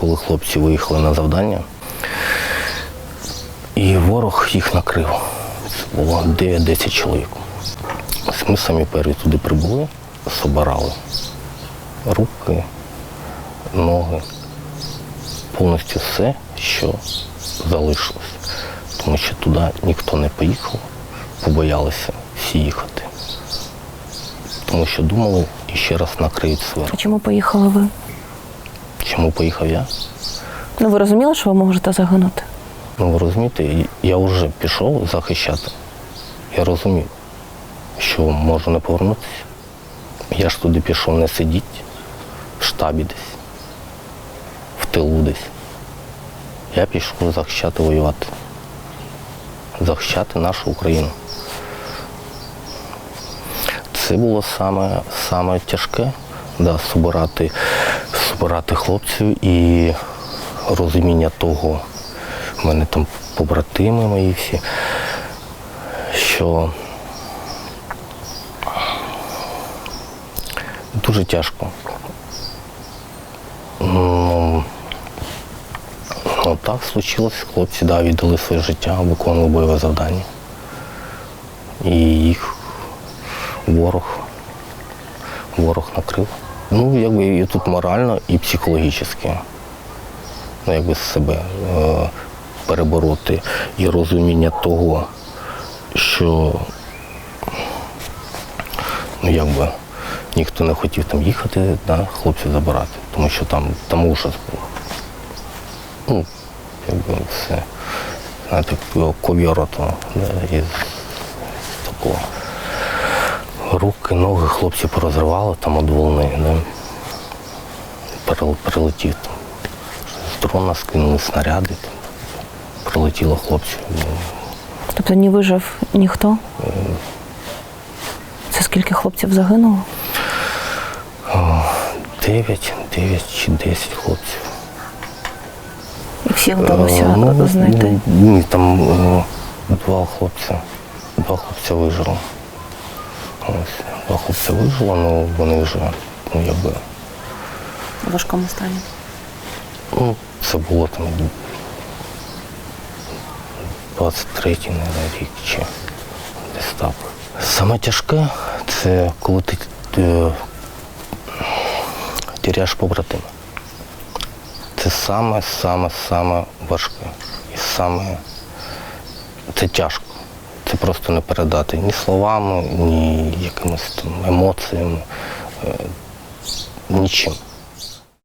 коли хлопці виїхали на завдання, і ворог їх накрив. Це було 9-10 чоловік. Ми самі перві туди прибули, собирали руки, ноги, повністю все, що залишилось. Тому що туди ніхто не поїхав, побоялися всі їхати. Тому що думали і ще раз накриють А чому поїхали ви? Чому поїхав я? Ну ви розуміли, що ви можете загинути? Ну ви розумієте, я вже пішов захищати. Я розумів, що можу не повернутися. Я ж туди пішов не сидіти в штабі десь, в тилу десь. Я пішов захищати, воювати. Захищати нашу Україну. Це було саме, саме тяжке, да, собирати, собирати хлопців і розуміння того, в мене там побратими мої всі, що дуже тяжко. Ну, ну так случилось, хлопці да, віддали своє життя, виконували бойове завдання. І їх ворог, ворог накрив. Ну, якби і тут морально, і психологічно ну, якби себе е, перебороти і розуміння того, що ну, якби ніхто не хотів там їхати, да, хлопців забирати, тому що там, там ужас був. Ну, якби все. Знаєте, ковіра із такого. Руки, ноги хлопці порозривали там від волни, да. Прилетів там. З дрона скинули снаряди, там. прилетіло хлопців. Ну, Тобто не вижив ніхто? Це скільки хлопців загинуло? 9, 9 чи 10 хлопців. І всіх вдалося Е, ну, знайти. ну, Ні, там е, два хлопця. Два хлопця вижило. Ось, два хлопця вижило, але вони вже, ну якби, У важкому стані. ну, це було там 23-й, мабуть, рік чи десь так. Саме тяжке це коли ти е, тіряєш побратима. Це саме, саме, саме важке. І саме це тяжко. Просто не передати ні словами, ні якимось там емоціями, е, нічим.